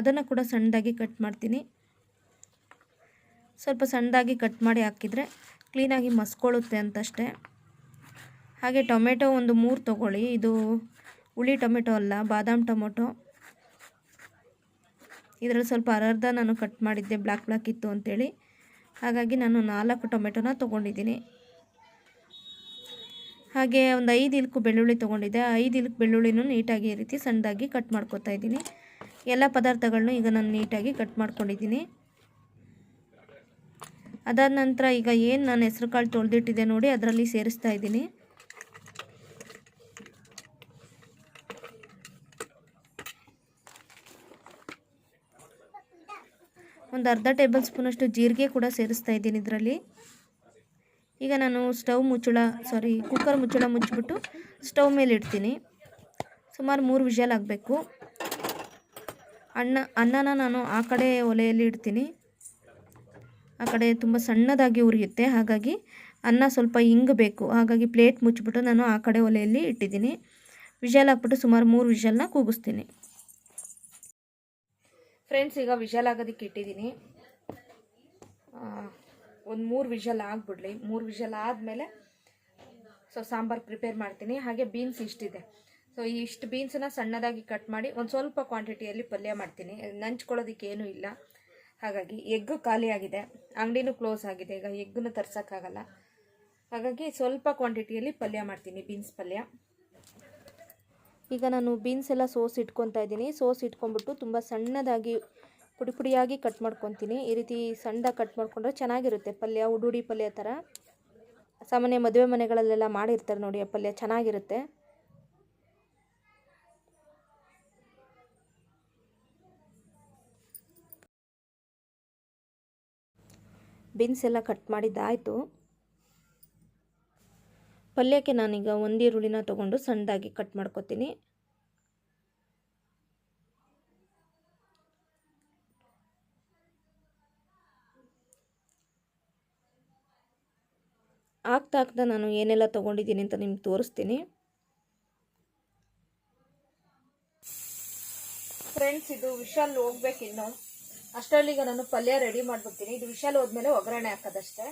ಅದನ್ನು ಕೂಡ ಸಣ್ಣದಾಗಿ ಕಟ್ ಮಾಡ್ತೀನಿ. ಸ್ವಲ್ಪ ಸಣ್ಣದಾಗಿ ಕಟ್ ಮಾಡಿ ಹಾಕಿದರೆ ಕ್ಲೀನಾಗಿ ಮಸ್ಕೊಳ್ಳುತ್ತೆ ಅಂತಷ್ಟೇ. ಹಾಗೆ ಟೊಮೆಟೊ ಒಂದು ಮೂರು ತೊಗೊಳ್ಳಿ. ಇದು ಹುಳಿ ಟೊಮೆಟೊ ಅಲ್ಲ, ಬಾದಾಮ್ ಟೊಮೆಟೊ. ಇದರಲ್ಲಿ ಸ್ವಲ್ಪ ಅರ್ಧ ನಾನು ಕಟ್ ಮಾಡಿದ್ದೆ, ಬ್ಲ್ಯಾಕ್ ಬ್ಲ್ಯಾಕ್ ಇತ್ತು ಅಂಥೇಳಿ ಹಾಗಾಗಿ ನಾನು ನಾಲ್ಕು ಟೊಮೆಟೊನ ತೊಗೊಂಡಿದ್ದೀನಿ. ಹಾಗೆ ಒಂದು ಐದು ಇಲ್ಕು ಬೆಳ್ಳುಳ್ಳಿ ತೊಗೊಂಡಿದ್ದೆ. ಐದು ಇಲ್ಕು ಬೆಳ್ಳುಳ್ಳಿನೂ ನೀಟಾಗಿ ಈ ರೀತಿ ಸಣ್ಣದಾಗಿ ಕಟ್ ಮಾಡ್ಕೊತಾ ಇದ್ದೀನಿ. ಎಲ್ಲ ಪದಾರ್ಥಗಳನ್ನೂ ಈಗ ನಾನು ನೀಟಾಗಿ ಕಟ್ ಮಾಡ್ಕೊಂಡಿದ್ದೀನಿ. ಅದಾದ ನಂತರ ಈಗ ಏನು ನಾನು ಹೆಸ್ರು ಕಾಳು ತೊಳೆದಿಟ್ಟಿದೆ ನೋಡಿ ಅದರಲ್ಲಿ ಸೇರಿಸ್ತಾ ಇದ್ದೀನಿ. ಒಂದು ಅರ್ಧ ಟೇಬಲ್ ಸ್ಪೂನಷ್ಟು ಜೀರಿಗೆ ಕೂಡ ಸೇರಿಸ್ತಾ ಇದ್ದೀನಿ ಇದರಲ್ಲಿ. ಈಗ ನಾನು ಸ್ಟವ್ ಮುಚ್ಚಳ ಸಾರಿ ಕುಕ್ಕರ್ ಮುಚ್ಚಳ ಮುಚ್ಚಿಬಿಟ್ಟು ಸ್ಟವ್ ಮೇಲೆ ಇಡ್ತೀನಿ. ಸುಮಾರು ಮೂರು ವಿಷಲ್ ಆಗಬೇಕು. ಅನ್ನ, ಅನ್ನನ ನಾನು ಆ ಕಡೆ ಒಲೆಯಲ್ಲಿ ಇಡ್ತೀನಿ. ಆ ಕಡೆ ತುಂಬ ಸಣ್ಣದಾಗಿ ಉರಿಯುತ್ತೆ. ಹಾಗಾಗಿ ಅನ್ನ ಸ್ವಲ್ಪ ಇಂಗಬೇಕು ಹಾಗಾಗಿ ಪ್ಲೇಟ್ ಮುಚ್ಚಿಬಿಟ್ಟು ನಾನು ಆ ಕಡೆ ಒಲೆಯಲ್ಲಿ ಇಟ್ಟಿದ್ದೀನಿ. ವಿಷಲ್ ಹಾಕ್ಬಿಟ್ಟು ಸುಮಾರು ಮೂರು ವಿಷಲ್ನ ಕೂಗಿಸ್ತೀನಿ. ಫ್ರೆಂಡ್ಸ್, ಈಗ ವಿಷಲ್ ಆಗೋದಕ್ಕೆ ಇಟ್ಟಿದ್ದೀನಿ. ಒಂದು ಮೂರು ವಿಷಲ್ ಆಗಿಬಿಡ್ಲಿ. ಮೂರು ವಿಷಲ್ ಆದಮೇಲೆ ಸೊ ಸಾಂಬಾರು ಪ್ರಿಪೇರ್ ಮಾಡ್ತೀನಿ. ಹಾಗೆ ಬೀನ್ಸ್ ಇಷ್ಟಿದೆ. ಸೊ ಇಷ್ಟು ಬೀನ್ಸನ್ನ ಸಣ್ಣದಾಗಿ ಕಟ್ ಮಾಡಿ ಒಂದು ಸ್ವಲ್ಪ ಕ್ವಾಂಟಿಟಿಯಲ್ಲಿ ಪಲ್ಯ ಮಾಡ್ತೀನಿ. ನಂಚ್ಕೊಳ್ಳೋದಕ್ಕೆ ಏನೂ ಇಲ್ಲ. ಹಾಗಾಗಿ ಎಗ್ ಖಾಲಿಯಾಗಿದೆ ಅಂಗಡಿನೂ ಕ್ಲೋಸ್ ಆಗಿದೆ. ಈಗ ಎಗ್ಗನ್ನು ತರ್ಸೋಕ್ಕಾಗಲ್ಲ. ಹಾಗಾಗಿ ಸ್ವಲ್ಪ ಕ್ವಾಂಟಿಟಿಯಲ್ಲಿ ಪಲ್ಯ ಮಾಡ್ತೀನಿ ಬೀನ್ಸ್ ಪಲ್ಯ. ಈಗ ನಾನು ಬೀನ್ಸ್ ಎಲ್ಲ ಸೋಸ್ ಇಟ್ಕೊತಾ ಇದ್ದೀನಿ. ಸೋಸ್ ಇಟ್ಕೊಂಡ್ಬಿಟ್ಟು ತುಂಬ ಸಣ್ಣದಾಗಿ, ಪುಡಿ ಪುಡಿಯಾಗಿ ಕಟ್ ಮಾಡ್ಕೊತೀನಿ. ಈ ರೀತಿ ಸಣ್ಣದಾಗಿ ಕಟ್ ಮಾಡಿಕೊಂಡ್ರೆ ಚೆನ್ನಾಗಿರುತ್ತೆ ಪಲ್ಯ, ಉಡುಡಿ ಪಲ್ಯ ಥರ. ಸಾಮಾನ್ಯ ಮದುವೆ ಮನೆಗಳಲ್ಲೆಲ್ಲ ಮಾಡಿರ್ತಾರೆ ನೋಡಿ, ಆ ಪಲ್ಯ ಚೆನ್ನಾಗಿರುತ್ತೆ. ಬೀನ್ಸ್ ಎಲ್ಲ ಕಟ್ ಮಾಡಿದ್ದಾಯಿತು ಪಲ್ಯಕ್ಕೆ ನಾನೀಗ ಒಂದು ಈರುಳ್ಳಿನ ತೊಗೊಂಡು ಸಣ್ಣದಾಗಿ ಕಟ್ ಮಾಡ್ಕೊತೀನಿ. ಆಗ್ತಾ ಆಗ್ತಾ ನಾನು ಏನೆಲ್ಲ ತೊಗೊಂಡಿದ್ದೀನಿ ಅಂತ ನಿಮ್ಗೆ ತೋರಿಸ್ತೀನಿ. ಫ್ರೆಂಡ್ಸ್ ಇದು ವಿಶಾಲ್ ಹೋಗ್ಬೇಕಿನ್ನು. ಅಷ್ಟರಲ್ಲೀಗ ನಾನು ಪಲ್ಯ ರೆಡಿ ಮಾಡ್ಬಿಡ್ತೀನಿ. ಇದು ವಿಶಾಲ ಹೋದ್ಮೇಲೆ ಒಗ್ಗರಣೆ ಹಾಕೋದಷ್ಟೇ.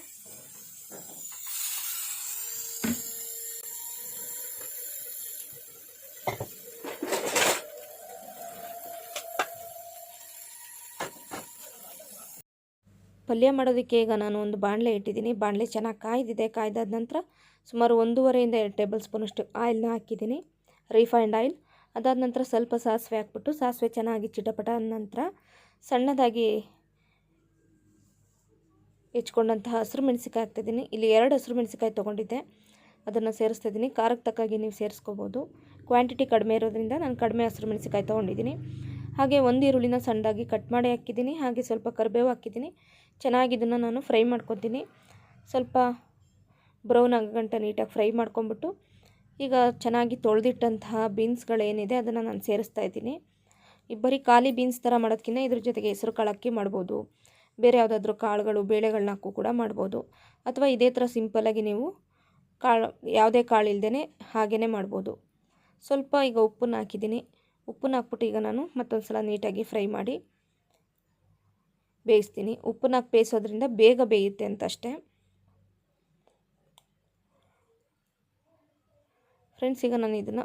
ಪಲ್ಯ ಮಾಡೋದಕ್ಕೆ ಈಗ ನಾನು ಒಂದು ಬಾಣಲೆ ಇಟ್ಟಿದ್ದೀನಿ. ಬಾಣಲೆ ಚೆನ್ನಾಗಿ ಕಾಯ್ದಿದೆ. ಕಾಯ್ದಾದ ನಂತರ ಸುಮಾರು ಒಂದೂವರೆಯಿಂದ ಎರಡು ಟೇಬಲ್ ಸ್ಪೂನಷ್ಟು ಆಯಿಲ್ನ ಹಾಕಿದ್ದೀನಿ. ರಿಫೈಂಡ್ ಆಯಿಲ್ ಅದಾದ ನಂತರ ಸ್ವಲ್ಪ ಸಾಸಿವೆ ಹಾಕ್ಬಿಟ್ಟು, ಸಾಸಿವೆ ಚೆನ್ನಾಗಿ ಚಿಟಪಟ ನಂತರ ಸಣ್ಣದಾಗಿ ಹೆಚ್ಕೊಂಡಂತಹ ಹಸಿರು ಮೆಣಸಿಕಾಯಿ ಹಾಕ್ತಿದ್ದೀನಿ. ಇಲ್ಲಿ ಎರಡು ಹಸಿರು ಮೆಣಸಿಕಾಯಿ ತೊಗೊಂಡಿದ್ದೆ. ಅದನ್ನು ಸೇರಿಸ್ತಾ ಇದ್ದೀನಿ. ಖಾರಕ್ಕೆ ತಕ್ಕಾಗಿ ನೀವು ಸೇರಿಸ್ಕೋಬೋದು. ಕ್ವಾಂಟಿಟಿ ಕಡಿಮೆ ಇರೋದ್ರಿಂದ ನಾನು ಕಡಿಮೆ ಹಸಿರು ಮೆಣಸಿಕಾಯಿ ತೊಗೊಂಡಿದ್ದೀನಿ. ಹಾಗೆ ಒಂದು ಈರುಳ್ಳಿನ ಸಣ್ಣದಾಗಿ ಕಟ್ ಮಾಡಿ ಹಾಕಿದ್ದೀನಿ. ಹಾಗೆ ಸ್ವಲ್ಪ ಕರಿಬೇವು ಹಾಕಿದ್ದೀನಿ. ಚೆನ್ನಾಗಿ ಇದನ್ನು ನಾನು ಫ್ರೈ ಮಾಡ್ಕೊತೀನಿ. ಸ್ವಲ್ಪ ಬ್ರೌನ್ ಆಗಂಟ ನೀಟಾಗಿ ಫ್ರೈ ಮಾಡ್ಕೊಂಬಿಟ್ಟು ಈಗ ಚೆನ್ನಾಗಿ ತೊಳೆದಿಟ್ಟಂತಹ ಬೀನ್ಸ್ಗಳೇನಿದೆ ಅದನ್ನು ನಾನು ಸೇರಿಸ್ತಾ ಇದ್ದೀನಿ. ಈ ಬರೀ ಖಾಲಿ ಬೀನ್ಸ್ ಥರ ಮಾಡೋದಕ್ಕಿಂತ ಇದ್ರ ಜೊತೆಗೆ ಹೆಸರು ಕಾಳು ಅಕ್ಕಿ ಮಾಡ್ಬೋದು. ಬೇರೆ ಯಾವುದಾದ್ರೂ ಕಾಳುಗಳು ಬೇಳೆಗಳನ್ನ ಹಾಕು ಕೂಡ ಮಾಡ್ಬೋದು. ಅಥವಾ ಇದೇ ಥರ ಸಿಂಪಲ್ಲಾಗಿ ನೀವು ಕಾಳು, ಯಾವುದೇ ಕಾಳು ಇಲ್ಲದೇ ಹಾಗೇ ಮಾಡ್ಬೋದು. ಸ್ವಲ್ಪ ಈಗ ಉಪ್ಪನ್ನು ಹಾಕಿದ್ದೀನಿ. ಉಪ್ಪನ್ನ ಹಾಕ್ಬಿಟ್ಟು ಈಗ ನಾನು ಮತ್ತೊಂದು ಸಲ ನೀಟಾಗಿ ಫ್ರೈ ಮಾಡಿ ಬೇಯಿಸ್ತೀನಿ. ಉಪ್ಪನ್ನ ಹಾಕಿ ಬೇಯಿಸೋದ್ರಿಂದ ಬೇಗ ಬೇಯುತ್ತೆ ಅಂತ ಅಷ್ಟೇ. ಫ್ರೆಂಡ್ಸ್ ಈಗ ನಾನು ಇದನ್ನು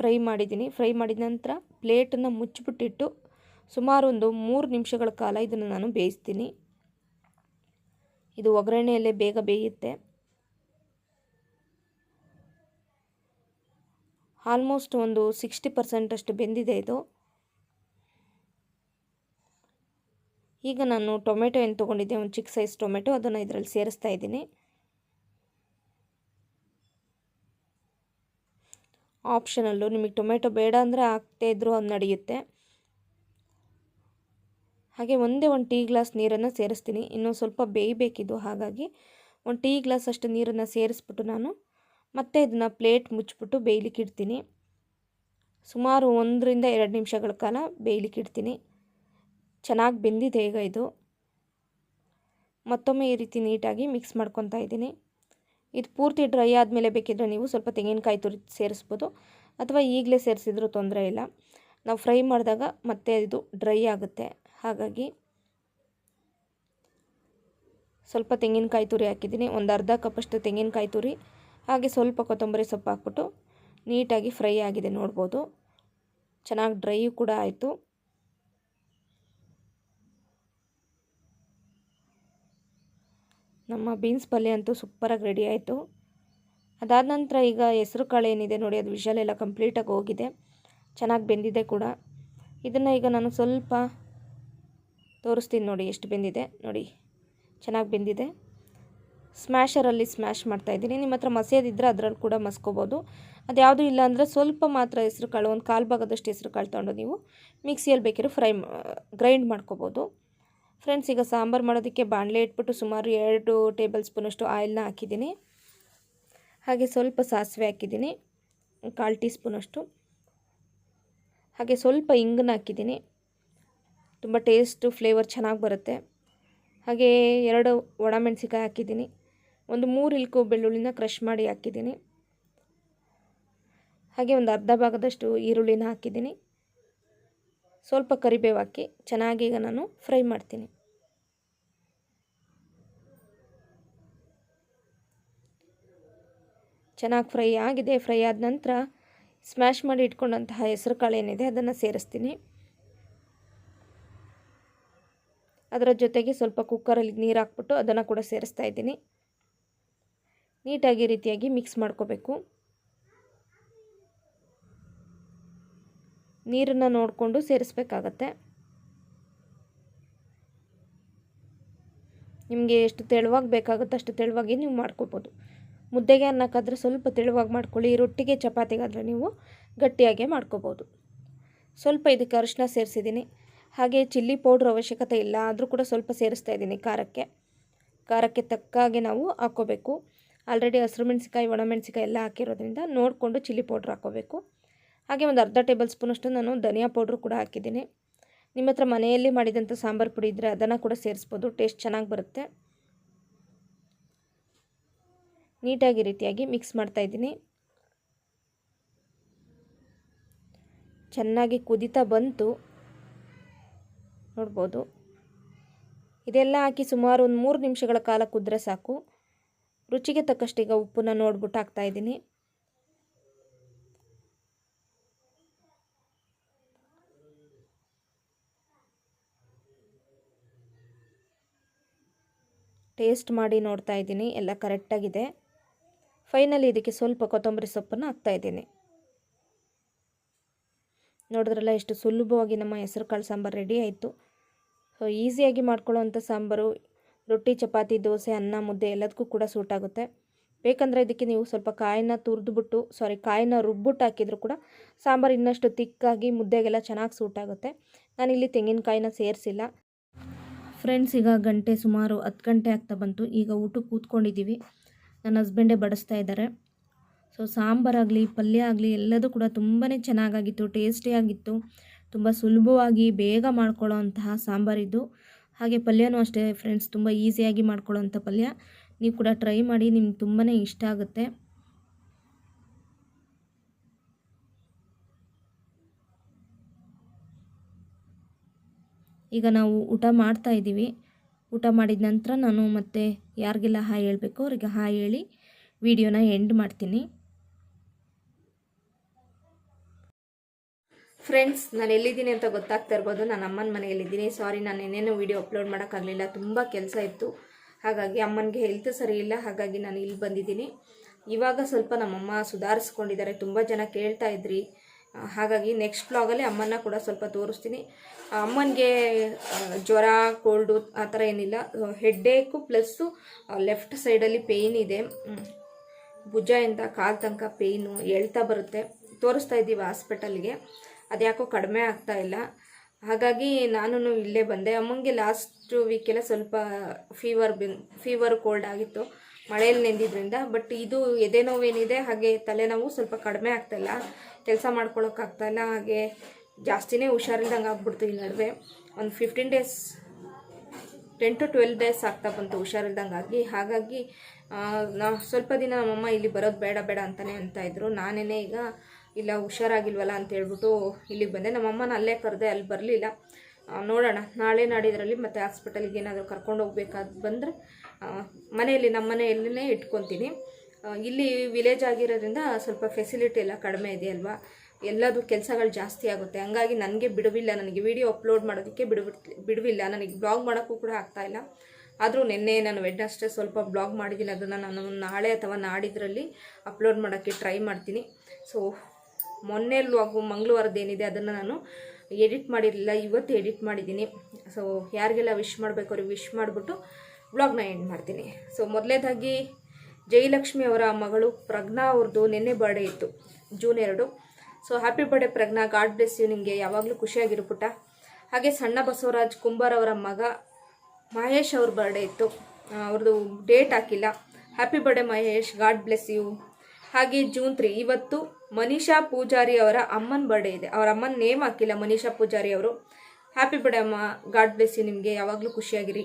ಫ್ರೈ ಮಾಡಿದ್ದೀನಿ. ಫ್ರೈ ಮಾಡಿದ ನಂತರ ಪ್ಲೇಟನ್ನು ಮುಚ್ಚಿಬಿಟ್ಟಿಟ್ಟು ಸುಮಾರು ಒಂದು ಮೂರು ನಿಮಿಷಗಳ ಕಾಲ ಇದನ್ನು ನಾನು ಬೇಯಿಸ್ತೀನಿ. ಇದು ಒಗ್ಗರಣೆಯಲ್ಲೇ ಬೇಗ ಬೇಯುತ್ತೆ. ಆಲ್ಮೋಸ್ಟ್ ಒಂದು ಸಿಕ್ಸ್ಟಿ ಪರ್ಸೆಂಟ್ ಅಷ್ಟು ಬೆಂದಿದೆ ಇದು. ಈಗ ನಾನು ಟೊಮೆಟೊ ಏನು ತೊಗೊಂಡಿದ್ದೆ, ಒಂದು ಚಿಕ್ಕ ಸೈಜ್ ಟೊಮೆಟೊ ಅದನ್ನು ಇದರಲ್ಲಿ ಸೇರಿಸ್ತಾ ಇದ್ದೀನಿ. ಆಪ್ಷನಲ್ಲು. ನಿಮಗೆ ಟೊಮೆಟೊ ಬೇಡ ಅಂದರೆ ಹಾಕ್ತೇ ಇದ್ದರೂ ಅದು ನಡೆಯುತ್ತೆ. ಹಾಗೆ ಒಂದೇ ಒಂದು ಟೀ ಗ್ಲಾಸ್ ನೀರನ್ನು ಸೇರಿಸ್ತೀನಿ. ಇನ್ನೂ ಸ್ವಲ್ಪ ಬೇಯಬೇಕಿದ್ದು ಹಾಗಾಗಿ ಒಂದು ಟೀ ಗ್ಲಾಸ್ ಅಷ್ಟು ನೀರನ್ನು ಸೇರಿಸ್ಬಿಟ್ಟು ನಾನು ಮತ್ತೆ ಇದನ್ನು ಪ್ಲೇಟ್ ಮುಚ್ಚಿಬಿಟ್ಟು ಬೇಯಲಿಕ್ಕೆ ಇಡ್ತೀನಿ. ಸುಮಾರು ಒಂದರಿಂದ ಎರಡು ನಿಮಿಷಗಳ ಕಾಲ ಬೇಯಲಿಕ್ಕೆ ಇಡ್ತೀನಿ. ಚೆನ್ನಾಗಿ ಬೆಂದಿದೆ ಈಗ ಇದು. ಮತ್ತೊಮ್ಮೆ ಈ ರೀತಿ ನೀಟಾಗಿ ಮಿಕ್ಸ್ ಮಾಡ್ಕೊತಾ ಇದ್ದೀನಿ. ಇದು ಪೂರ್ತಿ ಡ್ರೈ ಆದಮೇಲೆ ಬೇಕಿದ್ರೆ ನೀವು ಸ್ವಲ್ಪ ತೆಂಗಿನಕಾಯಿ ತುರಿ ಸೇರಿಸ್ಬೋದು. ಅಥವಾ ಈಗಲೇ ಸೇರಿಸಿದ್ರೂ ತೊಂದರೆ ಇಲ್ಲ. ನಾವು ಫ್ರೈ ಮಾಡಿದಾಗ ಮತ್ತೆ ಇದು ಡ್ರೈ ಆಗುತ್ತೆ. ಹಾಗಾಗಿ ಸ್ವಲ್ಪ ತೆಂಗಿನಕಾಯಿ ತುರಿ ಹಾಕಿದ್ದೀನಿ. ಒಂದು ಅರ್ಧ ಕಪ್ಪಷ್ಟು ತೆಂಗಿನಕಾಯಿ ತುರಿ, ಹಾಗೆ ಸ್ವಲ್ಪ ಕೊತ್ತಂಬರಿ ಸೊಪ್ಪು ಹಾಕ್ಬಿಟ್ಟು ನೀಟಾಗಿ ಫ್ರೈ ಆಗಿದೆ ನೋಡ್ಬೋದು. ಚೆನ್ನಾಗಿ ಡ್ರೈ ಕೂಡ ಆಯಿತು. ನಮ್ಮ ಬೀನ್ಸ್ ಪಲ್ಯ ಅಂತೂ ಸೂಪರಾಗಿ ರೆಡಿ ಆಯಿತು. ಅದಾದ ನಂತರ ಈಗ ಹೆಸರು ಕಾಳು ಏನಿದೆ ನೋಡಿ, ಅದು ವಿಷಲ್ ಎಲ್ಲ ಕಂಪ್ಲೀಟಾಗಿ ಹೋಗಿದೆ. ಚೆನ್ನಾಗಿ ಬೆಂದಿದೆ ಕೂಡ. ಇದನ್ನು ಈಗ ನಾನು ಸ್ವಲ್ಪ ತೋರಿಸ್ತೀನಿ ನೋಡಿ, ಎಷ್ಟು ಬೆಂದಿದೆ ನೋಡಿ. ಚೆನ್ನಾಗಿ ಬೆಂದಿದೆ. ಸ್ಮ್ಯಾಶರಲ್ಲಿ ಸ್ಮ್ಯಾಶ್ ಮಾಡ್ತಾಯಿದ್ದೀನಿ ನಿಮ್ಮ ಹತ್ರ ಮಸಿಯೋದಿದ್ದರೆ ಅದರಲ್ಲಿ ಕೂಡ ಮಸ್ಕೋಬೋದು. ಅದ್ಯಾವುದೂ ಇಲ್ಲ ಅಂದರೆ ಸ್ವಲ್ಪ ಮಾತ್ರ ಹೆಸ್ರು ಕಾಳು, ಒಂದು ಕಾಲು ಭಾಗದಷ್ಟು ಹೆಸ್ರು ಕಾಳು ತೊಗೊಂಡು ನೀವು ಮಿಕ್ಸಿಯಲ್ಲಿ ಬೇಕಿರೋ ಫ್ರೈ ಗ್ರೈಂಡ್ ಮಾಡ್ಕೋಬೋದು. ಫ್ರೆಂಡ್ಸ್, ಈಗ ಸಾಂಬಾರು ಮಾಡೋದಕ್ಕೆ ಬಾಣಲೆ ಇಟ್ಬಿಟ್ಟು ಸುಮಾರು ಎರಡು ಟೇಬಲ್ ಸ್ಪೂನಷ್ಟು ಆಯಿಲ್ನ ಹಾಕಿದ್ದೀನಿ. ಹಾಗೆ ಸ್ವಲ್ಪ ಸಾಸಿವೆ ಹಾಕಿದ್ದೀನಿ, ಕಾಲು ಟೀ ಸ್ಪೂನಷ್ಟು. ಹಾಗೆ ಸ್ವಲ್ಪ ಇಂಗನ್ನ ಹಾಕಿದ್ದೀನಿ. ತುಂಬ ಟೇಸ್ಟು, ಫ್ಲೇವರ್ ಚೆನ್ನಾಗಿ ಬರುತ್ತೆ. ಹಾಗೆ ಎರಡು ಒಣಮೆಣಸಿಕಾಯಿ ಹಾಕಿದ್ದೀನಿ. ಒಂದು ಮೂರು ಇಲ್ಕು ಬೆಳ್ಳುಳ್ಳಿನ ಕ್ರಷ್ ಮಾಡಿ ಹಾಕಿದ್ದೀನಿ. ಹಾಗೆ ಒಂದು ಅರ್ಧ ಭಾಗದಷ್ಟು ಈರುಳ್ಳಿನ ಹಾಕಿದ್ದೀನಿ. ಸ್ವಲ್ಪ ಕರಿಬೇವು ಹಾಕಿ ಚೆನ್ನಾಗಿ ಈಗ ನಾನು ಫ್ರೈ ಮಾಡ್ತೀನಿ. ಚೆನ್ನಾಗಿ ಫ್ರೈ ಆಗಿದೆ. ಫ್ರೈ ಆದ ನಂತರ ಸ್ಮ್ಯಾಶ್ ಮಾಡಿ ಇಟ್ಕೊಂಡಂತಹ ಹೆಸರು ಕಾಳು ಏನಿದೆ ಅದನ್ನು ಸೇರಿಸ್ತೀನಿ. ಅದರ ಜೊತೆಗೆ ಸ್ವಲ್ಪ ಕುಕ್ಕರಲ್ಲಿ ನೀರು ಹಾಕ್ಬಿಟ್ಟು ಅದನ್ನು ಕೂಡ ಸೇರಿಸ್ತಾ ಇದ್ದೀನಿ. ನೀಟಾಗಿ ರೀತಿಯಾಗಿ ಮಿಕ್ಸ್ ಮಾಡ್ಕೋಬೇಕು. ನೀರನ್ನು ನೋಡಿಕೊಂಡು ಸೇರಿಸ್ಬೇಕಾಗತ್ತೆ. ನಿಮಗೆ ಎಷ್ಟು ತೆಳುವಾಗಿ ಬೇಕಾಗುತ್ತೆ ಅಷ್ಟು ತೆಳುವಾಗಿ ನೀವು ಮಾಡ್ಕೋಬೋದು. ಮುದ್ದೆಗೆ ಅನ್ನಕ್ಕಾದರೆ ಸ್ವಲ್ಪ ತೆಳುವಾಗಿ ಮಾಡ್ಕೊಳ್ಳಿ ರೊಟ್ಟಿಗೆ ಚಪಾತಿಗಾದರೆ ನೀವು ಗಟ್ಟಿಯಾಗೆ ಮಾಡ್ಕೋಬೋದು. ಸ್ವಲ್ಪ ಇದಕ್ಕೆ ಅರಿಶಿನ ಸೇರಿಸಿದ್ದೀನಿ. ಹಾಗೆ ಚಿಲ್ಲಿ ಪೌಡ್ರ್ ಅವಶ್ಯಕತೆ ಇಲ್ಲ, ಆದರೂ ಕೂಡ ಸ್ವಲ್ಪ ಸೇರಿಸ್ತಾ ಇದ್ದೀನಿ ಖಾರಕ್ಕೆ. ಖಾರಕ್ಕೆ ತಕ್ಕ ಹಾಗೆ ನಾವು ಹಾಕ್ಕೋಬೇಕು. ಆಲ್ರೆಡಿ ಹಸಿರು ಮೆಣಸಿಕಾಯಿ ಒಣಮೆಣಸಿಕಾಯಿ ಎಲ್ಲ ಹಾಕಿರೋದ್ರಿಂದ ನೋಡಿಕೊಂಡು ಚಿಲ್ಲಿ ಪೌಡ್ರ್ ಹಾಕ್ಕೋಬೇಕು. ಹಾಗೆ ಒಂದು ಅರ್ಧ ಟೇಬಲ್ ಸ್ಪೂನಷ್ಟು ನಾನು ಧನಿಯಾ ಪೌಡ್ರು ಕೂಡ ಹಾಕಿದ್ದೀನಿ. ನಿಮ್ಮ ಹತ್ರ ಮನೆಯಲ್ಲಿ ಮಾಡಿದಂಥ ಸಾಂಬಾರು ಪುಡಿ ಇದ್ದರೆ ಅದನ್ನು ಕೂಡ ಸೇರಿಸ್ಬೋದು, ಟೇಸ್ಟ್ ಚೆನ್ನಾಗಿ ಬರುತ್ತೆ. ನೀಟಾಗಿ ರೀತಿಯಾಗಿ ಮಿಕ್ಸ್ ಮಾಡ್ತಾ ಇದ್ದೀನಿ. ಚೆನ್ನಾಗಿ ಕುದಿತಾ ಬಂತು. ನೋಡ್ಬೋದು. ಇದೆಲ್ಲ ಹಾಕಿ ಸುಮಾರು ಒಂದು ಮೂರು ನಿಮಿಷಗಳ ಕಾಲ ಕುದ್ರೆ ಸಾಕು. ರುಚಿಗೆ ತಕ್ಕಷ್ಟು ಈಗ ಉಪ್ಪನ್ನ ನೋಡ್ಬಿಟ್ಟು ಹಾಕ್ತಾ ಇದ್ದೀನಿ. ಟೇಸ್ಟ್ ಮಾಡಿ ನೋಡ್ತಾ ಇದ್ದೀನಿ. ಎಲ್ಲ ಕರೆಕ್ಟಾಗಿದೆ ಫೈನಲಿ ಇದಕ್ಕೆ ಸ್ವಲ್ಪ ಕೊತ್ತಂಬರಿ ಸೊಪ್ಪನ್ನು ಹಾಕ್ತಾ ಇದ್ದೀನಿ. ನೋಡಿದ್ರಲ್ಲ ಎಷ್ಟು ಸುಲಭವಾಗಿ ನಮ್ಮ ಹೆಸರು ಕಾಳು ಸಾಂಬಾರು ರೆಡಿ ಆಯಿತು. ಸೊ ಈಸಿಯಾಗಿ ಮಾಡ್ಕೊಳ್ಳೋವಂಥ ಸಾಂಬಾರು, ರೊಟ್ಟಿ, ಚಪಾತಿ, ದೋಸೆ, ಅನ್ನ, ಮುದ್ದೆ ಎಲ್ಲದಕ್ಕೂ ಕೂಡ ಸೂಟ್ ಆಗುತ್ತೆ. ಬೇಕಂದರೆ ಇದಕ್ಕೆ ನೀವು ಸ್ವಲ್ಪ ಕಾಯಿನ ತುರಿದ್ಬಿಟ್ಟು ಸಾರಿ ಕಾಯಿನ ರುಬ್ಬಿಟ್ಟು ಹಾಕಿದರೂ ಕೂಡ ಸಾಂಬಾರು ಇನ್ನಷ್ಟು ತಿಕ್ಕಾಗಿ ಮುದ್ದೆಗೆಲ್ಲ ಚೆನ್ನಾಗಿ ಸೂಟ್ ಆಗುತ್ತೆ. ನಾನಿಲ್ಲಿ ತೆಂಗಿನಕಾಯಿನ ಸೇರಿಸಿಲ್ಲ. ಫ್ರೆಂಡ್ಸ್ ಈಗ ಗಂಟೆ ಸುಮಾರು ಹತ್ತು ಗಂಟೆ ಆಗ್ತಾ ಬಂತು. ಈಗ ಊಟಕ್ಕೆ ಕೂತ್ಕೊಂಡಿದ್ದೀವಿ. ನನ್ನ ಹಸ್ಬೆಂಡೇ ಬಡಿಸ್ತಾ ಇದ್ದಾರೆ. ಸೊ ಸಾಂಬಾರಾಗಲಿ ಪಲ್ಯ ಆಗಲಿ ಎಲ್ಲದೂ ಕೂಡ ತುಂಬಾ ಚೆನ್ನಾಗಾಗಿತ್ತು ಟೇಸ್ಟಿಯಾಗಿತ್ತು ತುಂಬ ಸುಲಭವಾಗಿ ಬೇಗ ಮಾಡ್ಕೊಳ್ಳೋ ಅಂತಹ ಸಾಂಬಾರಿದ್ದು ಹಾಗೆ ಪಲ್ಯನೂ ಅಷ್ಟೇ ಫ್ರೆಂಡ್ಸ್ ತುಂಬ ಈಸಿಯಾಗಿ ಮಾಡ್ಕೊಳ್ಳೋಂಥ ಪಲ್ಯ. ನೀವು ಕೂಡ ಟ್ರೈ ಮಾಡಿ, ನಿಮ್ಗೆ ತುಂಬಾ ಇಷ್ಟ ಆಗುತ್ತೆ. ಈಗ ನಾವು ಊಟ ಮಾಡ್ತಾ ಇದ್ದೀವಿ. ಊಟ ಮಾಡಿದ ನಂತರ ನಾನು ಮತ್ತೆ ಯಾರಿಗೆಲ್ಲ ಹಾಯ್ ಹೇಳಬೇಕು ಅವ್ರಿಗೆ ಹಾಯ್ ಹೇಳಿ ವಿಡಿಯೋನ ಎಂಡ್ ಮಾಡ್ತೀನಿ. ಫ್ರೆಂಡ್ಸ್ ನಾನು ಎಲ್ಲಿದ್ದೀನಿ ಅಂತ ಗೊತ್ತಾಗ್ತಾ ಇರ್ಬೋದು. ನಾನು ಅಮ್ಮನ ಮನೆಯಲ್ಲಿದ್ದೀನಿ. ಸಾರಿ ನಾನು ಇನ್ನೇನು ವೀಡಿಯೋ ಅಪ್ಲೋಡ್ ಮಾಡೋಕ್ಕಾಗಲಿಲ್ಲ ತುಂಬ ಕೆಲಸ ಇತ್ತು. ಹಾಗಾಗಿ ಅಮ್ಮನಿಗೆ ಹೆಲ್ತ್ ಸರಿ ಇಲ್ಲ. ಹಾಗಾಗಿ ನಾನು ಇಲ್ಲಿ ಬಂದಿದ್ದೀನಿ. ಇವಾಗ ಸ್ವಲ್ಪ ನಮ್ಮಮ್ಮ ಸುಧಾರಿಸ್ಕೊಂಡಿದ್ದಾರೆ. ತುಂಬ ಜನ ಕೇಳ್ತಾ ಇದ್ರಿ. ಹಾಗಾಗಿ ನೆಕ್ಸ್ಟ್ ಬ್ಲಾಗಲ್ಲಿ ಅಮ್ಮನ್ನ ಕೂಡ ಸ್ವಲ್ಪ ತೋರಿಸ್ತೀನಿ. ಅಮ್ಮನಿಗೆ ಜ್ವರ ಕೋಲ್ಡು ಆ ಥರ ಏನಿಲ್ಲ. ಹೆಡ್ಡೇಕು ಪ್ಲಸ್ಸು ಲೆಫ್ಟ್ ಸೈಡಲ್ಲಿ ಪೇಯ್ನ್ ಇದೆ. ಭುಜ ಇಂದ ಕಾಲು ತನಕ ಪೇಯ್ನು ಎಳ್ತಾ ಬರುತ್ತೆ. ತೋರಿಸ್ತಾ ಇದ್ದೀವಿ ಹಾಸ್ಪಿಟಲ್ಗೆ ಅದ್ಯಾಕೋ ಕಡಿಮೆ ಆಗ್ತಾ ಇಲ್ಲ. ಹಾಗಾಗಿ ನಾನು ಇಲ್ಲೇ ಬಂದೆ. ಅಮ್ಮಂಗೆ ಲಾಸ್ಟ್ ವೀಕೆಲ್ಲ ಸ್ವಲ್ಪ ಫೀವರ್ ಬಿನ್ ಫೀವರ್ ಕೋಲ್ಡ್ ಆಗಿತ್ತು. ಮಳೆಯಲ್ಲಿ ನೆಂದಿದ್ರಿಂದ ಬಟ್ ಇದು ಎದೆ ನೋವೇನಿದೆ, ಹಾಗೆ ತಲೆನೋವು ಸ್ವಲ್ಪ ಕಡಿಮೆ ಆಗ್ತಾಯಿಲ್ಲ ಕೆಲಸ ಮಾಡ್ಕೊಳಕ್ಕಾಗ್ತಾಯಿಲ್ಲ ಹಾಗೆ ಜಾಸ್ತಿನೇ ಹುಷಾರಿಲ್ದಂಗೆ ಆಗ್ಬಿಡ್ತು ಈ ನಡುವೆ. ಒಂದು fifteen days ten to twelve days ಆಗ್ತಾ ಬಂತು ಹುಷಾರಿಲ್ದಂಗೆ ಆಗಿ. ಹಾಗಾಗಿ ನಾ ಸ್ವಲ್ಪ ದಿನ ನಮ್ಮಮ್ಮ ಇಲ್ಲಿ ಬರೋದು ಬೇಡ ಬೇಡ ಅಂತಲೇ ಅಂತ ಇದ್ರು. ನಾನೇ ಈಗ ಇಲ್ಲ, ಹುಷಾರಾಗಿಲ್ವಲ್ಲ ಅಂತ ಹೇಳ್ಬಿಟ್ಟು ಇಲ್ಲಿಗೆ ಬಂದೆ. ನಮ್ಮಮ್ಮನ ಅಲ್ಲೇ ಕರೆದೆ, ಅಲ್ಲಿ ಬರಲಿಲ್ಲ. ನೋಡೋಣ. ನಾಳೆ ನಾಡಿದ್ರಲ್ಲಿ ಮತ್ತೆ ಹಾಸ್ಪಿಟಲ್ಗೆ ಏನಾದರೂ ಕರ್ಕೊಂಡು ಹೋಗ್ಬೇಕಾದ್ ಬಂದರೆ ಮನೆಯಲ್ಲಿ ನಮ್ಮ ಮನೆಯಲ್ಲೇ ಇಟ್ಕೊತೀನಿ. ಇಲ್ಲಿ ವಿಲೇಜ್ ಆಗಿರೋದ್ರಿಂದ ಸ್ವಲ್ಪ ಫೆಸಿಲಿಟಿ ಎಲ್ಲ ಕಡಿಮೆ ಇದೆಯಲ್ವಾ ಎಲ್ಲದು ಕೆಲಸಗಳು ಜಾಸ್ತಿ ಆಗುತ್ತೆ. ಹಂಗಾಗಿ ನನಗೆ ಬಿಡುವಿಲ್ಲ, ನನಗೆ ವಿಡಿಯೋ ಅಪ್ಲೋಡ್ ಮಾಡೋದಕ್ಕೆ ಬಿಡುವಿ, ಬಿಡುವಿಲ್ಲ. ನನಗೆ ಬ್ಲಾಗ್ ಮಾಡೋಕ್ಕೂ ಕೂಡ ಆಗ್ತಾ ಇಲ್ಲ. ಆದರೂ ನಿನ್ನೆ ನಾನು ವೆಡ್ನಸ್ಡೇ ಸ್ವಲ್ಪ ಬ್ಲಾಗ್ ಮಾಡಿದ್ದೀನಿ. ಅದನ್ನು ನಾನು ನಾಳೆ ಅಥವಾ ನಾಡಿದ್ರಲ್ಲಿ ಅಪ್ಲೋಡ್ ಮಾಡೋಕ್ಕೆ ಟ್ರೈ ಮಾಡ್ತೀನಿ. ಸೊ ಮೊನ್ನೆ ಬ್ಲಾಗು ಮಂಗಳವಾರದ್ದೇನಿದೆ ಅದನ್ನು ನಾನು ಎಡಿಟ್ ಮಾಡಿರಲಿಲ್ಲ. ಇವತ್ತು ಎಡಿಟ್ ಮಾಡಿದ್ದೀನಿ. ಸೊ ಯಾರಿಗೆಲ್ಲ ವಿಶ್ ಮಾಡಬೇಕು ಅವ್ರಿಗೆ ವಿಶ್ ಮಾಡಿಬಿಟ್ಟು ಬ್ಲಾಗ್ನ ಎಂಡ್ ಮಾಡ್ತೀನಿ. ಸೊ ಮೊದಲೇದಾಗಿ ಜಯಲಕ್ಷ್ಮಿ ಅವರ ಮಗಳು ಪ್ರಜ್ಞಾ ಅವ್ರದ್ದು ನಿನ್ನೆ ಬರ್ಡೇ ಇತ್ತು ಜೂನ್ ಎರಡು. So happy birthday Prajna God bless you ನಿಮಗೆ, ಯಾವಾಗಲೂ ಖುಷಿಯಾಗಿರು ಪುಟ್ಟ. ಹಾಗೆ ಸಣ್ಣ ಬಸವರಾಜ್ ಕುಂಬಾರ್ ಅವರ ಮಗ ಮಹೇಶ್ ಅವ್ರ ಬರ್ಡೇ ಇತ್ತು. ಅವ್ರದ್ದು ಡೇಟ್ ಹಾಕಿಲ್ಲ. Happy birthday Mahesh God bless you ಹಾಗೆ ಜೂನ್ ತ್ರೀ ಇವತ್ತು ಮನೀಷಾ ಪೂಜಾರಿ ಅವರ ಅಮ್ಮನ ಬರ್ಡೇ ಇದೆ. ಅವರ ಅಮ್ಮನ ನೇಮ್ ಹಾಕಿಲ್ಲ ಮನೀಷಾ ಪೂಜಾರಿ ಅವರು. ಹ್ಯಾಪಿ ಬರ್ಡೇ ಅಮ್ಮ ಗಾಡ್ ಬ್ಲೆಸ್ ಯು ನಿಮಗೆ, ಯಾವಾಗಲೂ ಖುಷಿಯಾಗಿರಿ.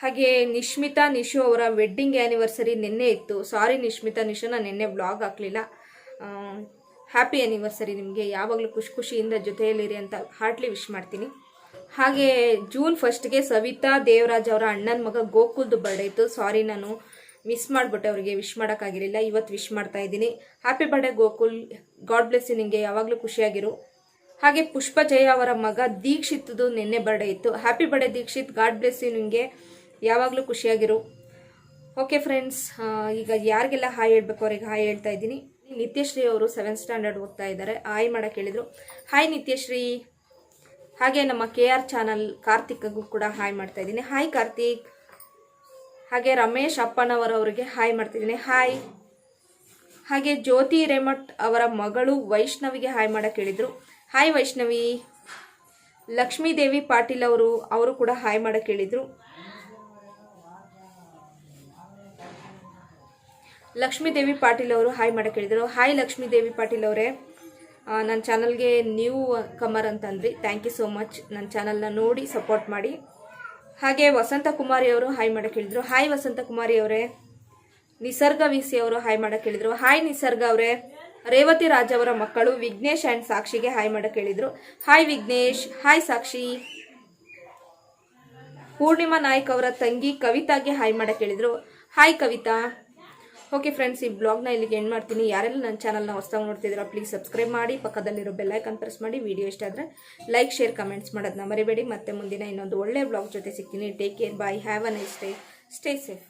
ಹಾಗೆ ನಿಶ್ಮಿತಾ ನಿಶು ಅವರ ವೆಡ್ಡಿಂಗ್ ಆ್ಯನಿವರ್ಸರಿ ನಿನ್ನೆ ಇತ್ತು. ಸಾರಿ ನಿಶ್ಮಿತಾ ನಿಶು, ನಾನು ನಿನ್ನೆ ಬ್ಲಾಗ್ ಹಾಕಲಿಲ್ಲ. ಹ್ಯಾಪಿ ಆ್ಯನಿವರ್ಸರಿ ನಿಮಗೆ. ಯಾವಾಗಲೂ ಖುಷಿ ಖುಷಿಯಿಂದ ಜೊತೆಯಲ್ಲಿರಿ ಅಂತ ಹಾರ್ಟ್ಲಿ ವಿಶ್ ಮಾಡ್ತೀನಿ. ಹಾಗೆ ಜೂನ್ ಫಸ್ಟ್ಗೆ ಸವಿತಾ ದೇವರಾಜ್ ಅವರ ಅಣ್ಣನ ಮಗ ಗೋಕುಲ್ದು ಬರ್ಡೇ ಇತ್ತು. ಸಾರಿ ನಾನು ಮಿಸ್ ಮಾಡಿಬಿಟ್ಟೆ ಅವರಿಗೆ ವಿಶ್ ಮಾಡೋಕ್ಕಾಗಿರಲಿಲ್ಲ. ಇವತ್ತು ವಿಶ್ ಮಾಡ್ತಾ ಇದ್ದೀನಿ. Happy birthday Gokul. God bless ನಿಮಗೆ. ಯಾವಾಗಲೂ ಖುಷಿಯಾಗಿರು. ಹಾಗೆ ಪುಷ್ಪ ಜಯ ಅವರ ಮಗ ದೀಕ್ಷಿತ್ದು ನಿನ್ನೆ ಬರ್ಡೇ ಇತ್ತು. Happy birthday Dikshit. God bless ನಿಮಗೆ. ಯಾವಾಗಲೂ ಖುಷಿಯಾಗಿರು. ಓಕೆ ಫ್ರೆಂಡ್ಸ್ ಈಗ ಯಾರಿಗೆಲ್ಲ ಹಾಯ್ ಹೇಳ್ಬೇಕು ಅವ್ರಿಗೆ ಹಾಯ್ ಹೇಳ್ತಾ ಇದ್ದೀನಿ. ನಿತ್ಯಶ್ರೀ ಅವರು ಸೆವೆಂತ್ ಸ್ಟ್ಯಾಂಡರ್ಡ್ ಓದ್ತಾ ಇದ್ದಾರೆ. ಹಾಯ್ ಮಾಡೋಕೆ ಹೇಳಿದರು ಹಾಯ್ ನಿತ್ಯಶ್ರೀ. ಹಾಗೆ ನಮ್ಮ ಕೆ ಆರ್ ಚಾನಲ್ ಕಾರ್ತಿಕ್ಗೂ ಕೂಡ ಹಾಯ್ ಮಾಡ್ತಾ ಇದ್ದೀನಿ. ಹಾಯ್ ಕಾರ್ತಿಕ್. ಹಾಗೆ ರಮೇಶ್ ಅಪ್ಪನವರವರಿಗೆ ಹಾಯ್ ಮಾಡ್ತಿದ್ದೀನಿ ಹಾಯ್ ಹಾಗೆ ಜ್ಯೋತಿ ರೇಮಠ್ ಅವರ ಮಗಳು ವೈಷ್ಣವಿಗೆ ಹಾಯ್ ಮಾಡೋಕೆ ಹೇಳಿದರು. ಹಾಯ್ ವೈಷ್ಣವಿ. ಲಕ್ಷ್ಮೀದೇವಿ ಪಾಟೀಲ್ ಅವರು ಅವರು ಕೂಡ ಹಾಯ್ ಮಾಡೋಕೆ ಹೇಳಿದರು. ಲಕ್ಷ್ಮೀದೇವಿ ಪಾಟೀಲ್ ಅವರು ಹಾಯ್ ಮಾಡಕ್ಕೆ ಹೇಳಿದರು. ಹಾಯ್ ಲಕ್ಷ್ಮೀದೇವಿ ಪಾಟೀಲ್ ಅವರೇ. ನನ್ನ ಚಾನಲ್ಗೆ ನ್ಯೂ ಕಮರ್ ಅಂತಂದ್ರಿ. ಥ್ಯಾಂಕ್ ಯು ಸೋ ಮಚ್ ನನ್ನ ಚಾನಲ್ನ ನೋಡಿ ಸಪೋರ್ಟ್ ಮಾಡಿ. ಹಾಗೆ ವಸಂತ ಕುಮಾರಿ ಅವರು ಹಾಯ್ ಮಾಡಕ್ಕೆ ಹೇಳಿದರು. ಹಾಯ್ ವಸಂತ ಕುಮಾರಿ ಅವರೇ. ನಿಸರ್ಗ ವಿಸಿ ಅವರು ಹಾಯ್ ಮಾಡಕ್ಕೆ ಹೇಳಿದರು. ಹಾಯ್ ನಿಸರ್ಗ ಅವರೇ. ರೇವತಿ ರಾಜ್ ಅವರ ಮಕ್ಕಳು ವಿಘ್ನೇಶ್ ಆ್ಯಂಡ್ ಸಾಕ್ಷಿಗೆ ಹಾಯ್ ಮಾಡಕ್ಕೆ ಹೇಳಿದರು. ಹಾಯ್ ವಿಘ್ನೇಶ್. ಹಾಯ್ ಸಾಕ್ಷಿ. ಪೂರ್ಣಿಮಾ ನಾಯ್ಕ್ ಅವರ ತಂಗಿ ಕವಿತಾಗೆ ಹಾಯ್ ಮಾಡಕ್ಕೆ ಹೇಳಿದರು. ಹಾಯ್ ಕವಿತಾ. ಓಕೆ ಫ್ರೆಂಡ್ಸ್ ಈ ಬ್ಲಾಗ್ನ ಇಲ್ಲಿಗೆ ಎಂಡ್ ಮಾಡ್ತೀನಿ. ಯಾರೆಲ್ಲ ನನ್ನ ಚಾನಲ್ನ ಹೊಸದಾಗಿ ನೋಡ್ತಿದ್ದೀರಾ ಪ್ಲೀಸ್ ಸಬ್ಸ್ಕ್ರೈಬ್ ಮಾಡಿ. ಪಕ್ಕದಲ್ಲಿರೋ ಬೆಲ್ಲೈಕನ್ ಪ್ರೆಸ್ ಮಾಡಿ. ವಿಡಿಯೋ ಇಷ್ಟ ಆದರೆ ಲೈಕ್ ಶೇರ್ ಕಮೆಂಟ್ಸ್ ಮಾಡೋದನ್ನ ಮರಿಬೇಡಿ. ಮತ್ತೆ ಮುಂದಿನ ಇನ್ನೊಂದು ಒಳ್ಳೆಯ ಬ್ಲಾಗ್ ಜೊತೆ ಸಿಗ್ತೀನಿ. Take care bye have a nice day stay safe